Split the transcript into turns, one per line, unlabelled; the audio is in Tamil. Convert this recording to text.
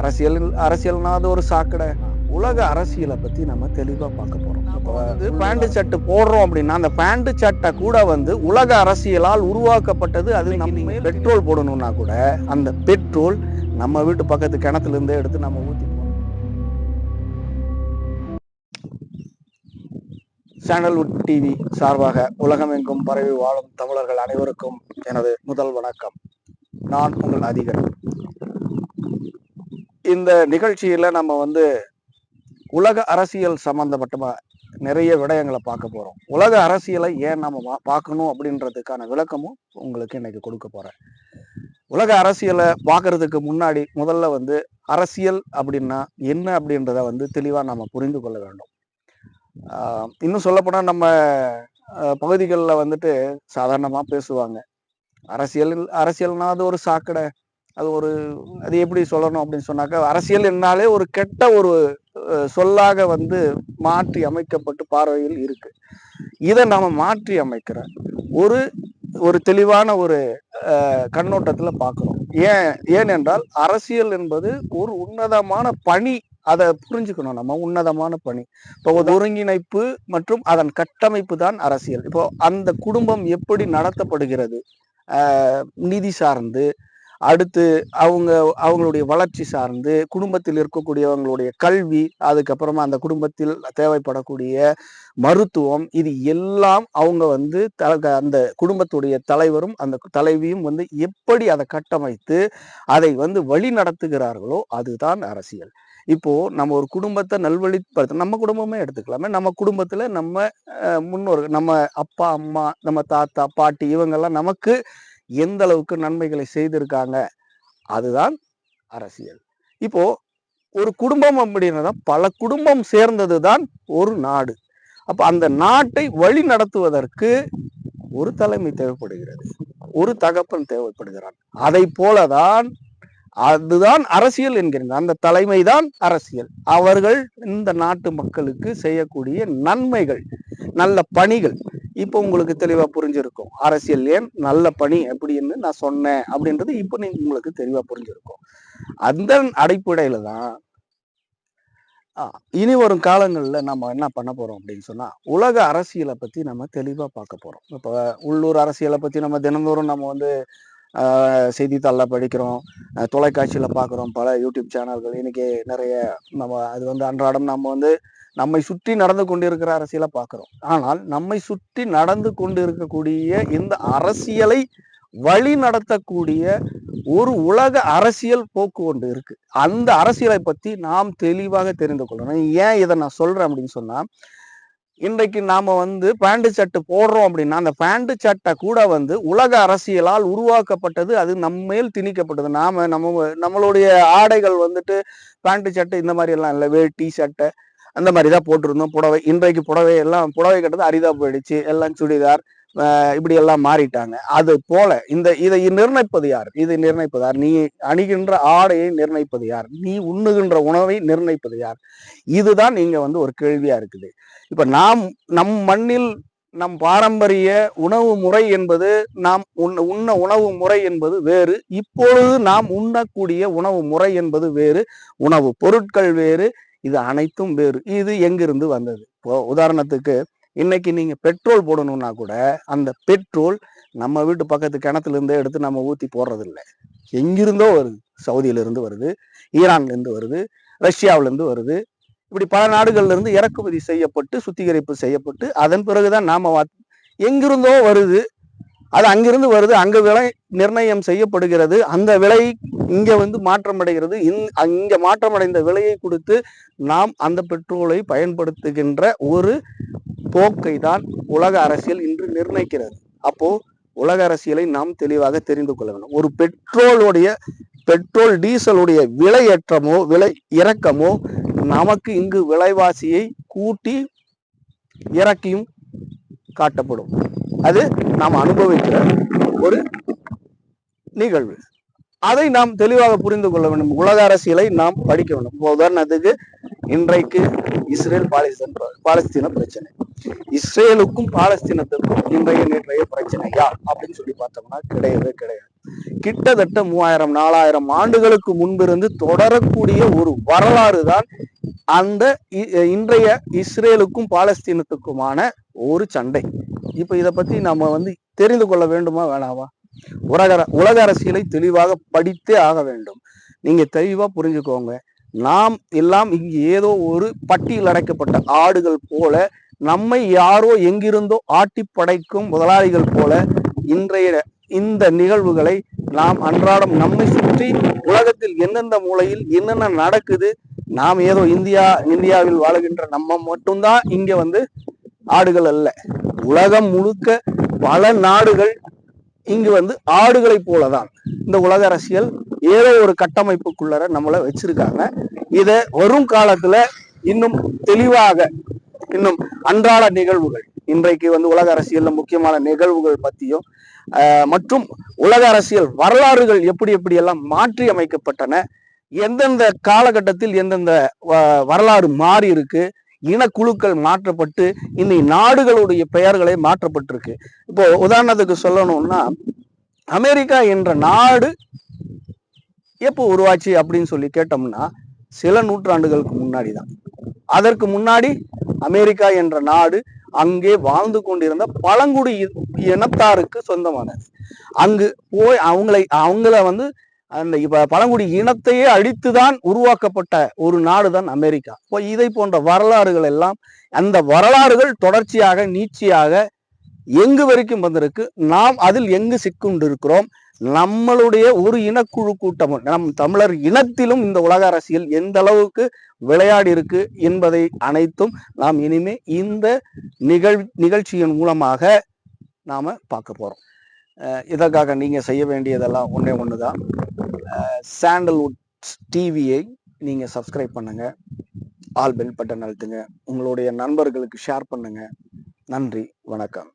அரசியல் அரசியல்னா அது ஒரு சாக்கடை. உலக அரசியலை பத்தி நம்ம தெளிவா பார்க்க போறோம். இப்போ வந்து பேண்ட் சட்டை போடுறோம் அப்படின்னா அந்த பேண்ட் சட்டை கூட வந்து உலக அரசியலால் உருவாக்கப்பட்டது. அது நம்ம பெட்ரோல் போடணும்னா கூட அந்த பெட்ரோல் நம்ம வீட்டு பக்கத்து கிணத்துல இருந்தே எடுத்து நம்ம ஊத்தி போறோம் சேனல்வுட் டிவி சார்பாக உலகமெங்கும் பரவி வாழும் தமிழர்கள் அனைவருக்கும் எனது முதல் வணக்கம். நான் உங்கள் அதிகர். இந்த நிகழ்ச்சியில் நம்ம வந்து உலக அரசியல் சம்பந்தப்பட்ட நிறைய விடயங்களை பார்க்க போகிறோம் உலக அரசியலை ஏன் நம்ம பார்க்கணும் அப்படின்றதுக்கான விளக்கமும் உங்களுக்கு இன்னைக்கு கொடுக்க போகிறேன் உலக அரசியலை பார்க்கறதுக்கு முன்னாடி முதல்ல வந்து அரசியல் அப்படின்னா என்ன அப்படின்றத வந்து தெளிவாக நம்ம புரிந்து கொள்ள வேண்டும். இன்னும் சொல்லப்போனால் நம்ம பகுதிகளில் வந்துட்டு சாதாரணமாக பேசுவாங்க. அரசியல் அரசியல்னா அது ஒரு சாக்கடை. அது ஒரு அது எப்படி சொல்லணும் அப்படின்னு சொன்னாக்கா அரசியல் என்னாலே ஒரு கெட்ட ஒரு சொல்லாக வந்து மாற்றி அமைக்கப்பட்டு பார்வையில் இருக்கு. இதை நாம மாற்றி அமைக்கிற ஒரு ஒரு தெளிவான ஒரு கண்ணோட்டத்துல பார்க்கிறோம் ஏன் ஏனென்றால் அரசியல் என்பது ஒரு உன்னதமான பணி. அதை புரிஞ்சுக்கணும் நம்ம உன்னதமான பணி. இப்போ ஒரு ஒருங்கிணைப்பு மற்றும் அதன் கட்டமைப்பு தான் அரசியல். இப்போ அந்த குடும்பம் எப்படி நடத்தப்படுகிறது? நிதி சார்ந்து அடுத்து அவங்க அவங்களுடைய வளர்ச்சி சார்ந்து குடும்பத்தில் இருக்கக்கூடியவங்களுடைய கல்வி அதுக்கப்புறமா அந்த குடும்பத்தில் தேவைப்படக்கூடிய மருத்துவம் இது எல்லாம் அவங்க வந்து த- அந்த குடும்பத்துடைய தலைவரும் அந்த தலைவியும் வந்து எப்படி அதை கட்டமைத்து அதை வந்து வழி நடத்துகிறார்களோ அதுதான் அரசியல். இப்போ நம்ம ஒரு குடும்பத்தை நல்வழிப்படுத்த நம்ம குடும்பமே எடுத்துக்கலாமே நம்ம குடும்பத்துல நம்ம முன்னோர்கள் நம்ம அப்பா அம்மா நம்ம தாத்தா பாட்டி இவங்கெல்லாம் நமக்கு எந்த அளவுக்கு நன்மைகளை செய்திருக்காங்க? அதுதான் அரசியல். இப்போ ஒரு குடும்பம் அப்படின்னா பல குடும்பம் சேர்ந்தது தான் ஒரு நாடு. அப்ப அந்த நாட்டை வழி நடத்துவதற்கு ஒரு தலைமை தேவைப்படுகிறது. ஒரு தகப்பன் தேவைப்படுகிறான். அதை போலதான் அதுதான் அரசியல் என்கிறது அந்த தலைமை தான் அரசியல். அவர்கள் இந்த நாட்டு மக்களுக்கு செய்யக்கூடிய நன்மைகள் நல்ல பணிகள் இப்போ உங்களுக்கு தெளிவா புரிஞ்சிருக்கும். அரசியல் ஏன் நல்ல பணி அப்படின்னு நான் சொன்னேன் அப்படின்றது இப்போ நீங்க உங்களுக்கு தெளிவா புரிஞ்சிருக்கும். அந்த அடிப்படையில தான் இனி வரும் காலங்கள்ல நம்ம என்ன பண்ண போறோம் அப்படின்னு சொன்னா உலக அரசியலை பத்தி நம்ம தெளிவா பார்க்க போறோம். இப்போ உள்ளூர் அரசியலை பத்தி நம்ம தினந்தோறும் நம்ம வந்து ஆஹ், செய்தித்தாளில் படிக்கிறோம் தொலைக்காட்சியில் தொலைக்காட்சியில பார்க்குறோம் பல யூடியூப் சேனல்கள் இன்னைக்கு நிறைய நம்ம அது வந்து அன்றாடம் நம்ம வந்து நம்மை சுற்றி நடந்து கொண்டிருக்கிற அரசியலை பார்க்கிறோம். ஆனால் நம்மை சுற்றி நடந்து கொண்டு இருக்கக்கூடிய இந்த அரசியலை வழி நடத்தக்கூடிய ஒரு உலக அரசியல் போக்கு ஒன்று இருக்கு. அந்த அரசியலை பத்தி நாம் தெளிவாக தெரிந்து கொள்ளணும். ஏன் இதை நான் சொல்றேன் அப்படின்னு சொன்னா இன்றைக்கு நாம வந்து பேண்ட் சட்டை போடுறோம் அப்படின்னா அந்த பேண்ட் சட்டை கூட வந்து உலக அரசியலால் உருவாக்கப்பட்டது அது நம்ம மேல் திணிக்கப்பட்டது. நாம நம்ம நம்மளுடைய ஆடைகள் வந்துட்டு பேண்ட் சட்டை இந்த மாதிரி எல்லாம் இல்லை வேட்டி சட்டை அந்த மாதிரி தான் போட்டிருந்தோம். புடவை இன்றைக்கு புடவை எல்லாம் புடவை கட்டது அரிதா போயிடுச்சு. எல்லாம் சுடிதார் இப்படி எல்லாம் மாறிட்டாங்க. அது போல இந்த இதை நிர்ணயிப்பது யார்? இதை நிர்ணயிப்பது யார்? நீ அணிகின்ற ஆடையை நிர்ணயிப்பது யார்? நீ உண்ணுகின்ற உணவை நிர்ணயிப்பது யார்? இதுதான் நீங்க வந்து ஒரு கேள்வியா இருக்குது. இப்ப நாம் நம் மண்ணில் நம் பாரம்பரிய உணவு முறை என்பது நாம் உண்ண உண்ண உணவு முறை என்பது வேறு. இப்பொழுது நாம் உண்ணக்கூடிய உணவு முறை என்பது வேறு. உணவு பொருட்கள் வேறு. இது அனைத்தும் வேறு. இது எங்கிருந்து வந்தது? இப்போ உதாரணத்துக்கு இன்னைக்கு நீங்க பெட்ரோல் போடணும்னா கூட அந்த பெட்ரோல் நம்ம வீட்டு பக்கத்து கிணத்துல இருந்தே எடுத்து நம்ம ஊத்தி போடுறது இல்லை எங்கிருந்தோ வருது. சவுதியில இருந்து வருது ஈரான்ல இருந்து வருது ரஷ்யாவுல இருந்து வருது. இப்படி பல நாடுகள்ல இருந்து இறக்குமதி செய்யப்பட்டு சுத்திகரிப்பு செய்யப்பட்டு அதன் பிறகுதான் நாம வா- எங்கிருந்தோ வருது. அது அங்கிருந்து வருது அங்க விலை நிர்ணயம் செய்யப்படுகிறது. அந்த விலை இங்க வந்து மாற்றமடைகிறது. இந் இங்கே மாற்றமடைந்த விலையை கொடுத்து நாம் அந்த பெட்ரோலை பயன்படுத்துகின்ற ஒரு போக்கை தான் உலக அரசியல் இன்று நிர்ணயிக்கிறது. அப்போ உலக அரசியலை நாம் தெளிவாக தெரிந்து கொள்ள வேண்டும். ஒரு பெட்ரோலுடைய பெட்ரோல் டீசலுடைய விலையேற்றமோ விலை இறக்கமோ நமக்கு இங்கு விலைவாசியை கூட்டி இறக்கியும் காட்டப்படும். அது நாம் அனுபவிக்கிற ஒரு நிகழ்வு. அதை நாம் தெளிவாக புரிந்து கொள்ள வேண்டும். உலக அரசியலை நாம் படிக்க வேண்டும். இப்போ உதாரணத்துக்கு இன்றைக்கு இஸ்ரேல் பாலஸ்தீன் பாலஸ்தீன பிரச்சனை. இஸ்ரேலுக்கும் பாலஸ்தீனத்திற்கும் இன்றைய நேற்றைய பிரச்சனை யார்? அப்படின்னு சொல்லி பார்த்தோம்னா கிடையவே கிடையாது. கிட்டத்தட்ட மூவாயிரம் நாலாயிரம் ஆண்டுகளுக்கு முன்பிருந்து தொடரக்கூடிய ஒரு வரலாறு தான் அந்த இ- இன்றைய இஸ்ரேலுக்கும் பாலஸ்தீனத்துக்குமான ஒரு சண்டை. இப்ப இதை பத்தி நம்ம வந்து தெரிந்து கொள்ள வேண்டுமா வேணாமா? உலக உலக அரசியலை தெளிவாக படித்தே ஆக வேண்டும். நீங்க தெளிவா புரிஞ்சுக்கோங்க. நாம் எல்லாம் இங்கு ஏதோ ஒரு பட்டியல் அடைக்கப்பட்ட ஆடுகள் போல நம்மை யாரோ எங்கிருந்தோ ஆட்டி படைக்கும் முதலாளிகள் போல இன்றைய இந்த நிகழ்வுகளை நாம் அன்றாடம் நம்மை சுற்றி உலகத்தில் எந்தெந்த மூலையில் என்னென்ன நடக்குது நாம் ஏதோ இந்தியா இந்தியாவில் வாழுகின்ற நம்ம மட்டும்தான் இங்க வந்து ஆடுகள் அல்ல. உலகம் முழுக்க பல நாடுகள் இங்கு வந்து ஆடுகளை போலதான். இந்த உலக அரசியல் ஏதோ ஒரு கட்டமைப்புக்குள்ளர நம்மளை வச்சிருக்காங்க. இத வரும் காலத்துல இன்னும் தெளிவாக இன்னும் அன்றாட நிகழ்வுகள் இன்றைக்கு வந்து உலக அரசியல்ல முக்கியமான நிகழ்வுகள் பத்தியும் மற்றும் உலக அரசியல் வரலாறுகள் எப்படி எப்படி எல்லாம் மாற்றி அமைக்கப்பட்டன எந்தெந்த காலகட்டத்தில் எந்தெந்த வ- வரலாறு மாறி இருக்கு இனக்குழுக்கள் மாற்றப்பட்டு இன்னைக்கு நாடுகளுடைய பெயர்களே மாற்றப்பட்டிருக்கு. இப்போ உதாரணத்துக்கு சொல்லணும்னா அமெரிக்கா என்ற நாடு எப்போ உருவாச்சு அப்படின்னு சொல்லி கேட்டோம்னா சில நூற்றாண்டுகளுக்கு முன்னாடி தான் அதற்கு முன்னாடி அமெரிக்கா என்ற நாடு அங்கே வாழ்ந்து கொண்டிருந்த பழங்குடி இனத்தாருக்கு சொந்தமானது. அங்கு போய் அவங்களை அவங்கள வந்து அந்த இப்போ பழங்குடி இனத்தையே அழித்து தான் உருவாக்கப்பட்ட ஒரு நாடு தான் அமெரிக்கா. இப்போ இதை போன்ற வரலாறுகள் எல்லாம் அந்த வரலாறுகள் தொடர்ச்சியாக நீட்சியாக எங்கு வரைக்கும் வந்திருக்கு? நாம் அதில் எங்கு சிக்கொண்டிருக்கிறோம்? நம்மளுடைய ஒரு இனக்குழு கூட்டம் நம் தமிழர் இனத்திலும் இந்த உலக அரசியல் எந்த அளவுக்கு விளையாடி இருக்கு என்பதை அனைத்தும் நாம் இனிமே இந்த நிகழ் நிகழ்ச்சியின் மூலமாக நாம் பார்க்க போகிறோம் இதற்காக நீங்கள் செய்ய வேண்டியதெல்லாம் ஒன்றே ஒன்று தான் சாண்டல்வுட் டிவியை நீங்கள் சப்ஸ்கிரைப் பண்ணுங்க. ஆல் பெல் பட்டன் அழுத்துங்க. உங்களுடைய நண்பர்களுக்கு ஷேர் பண்ணுங்க. நன்றி. வணக்கம்.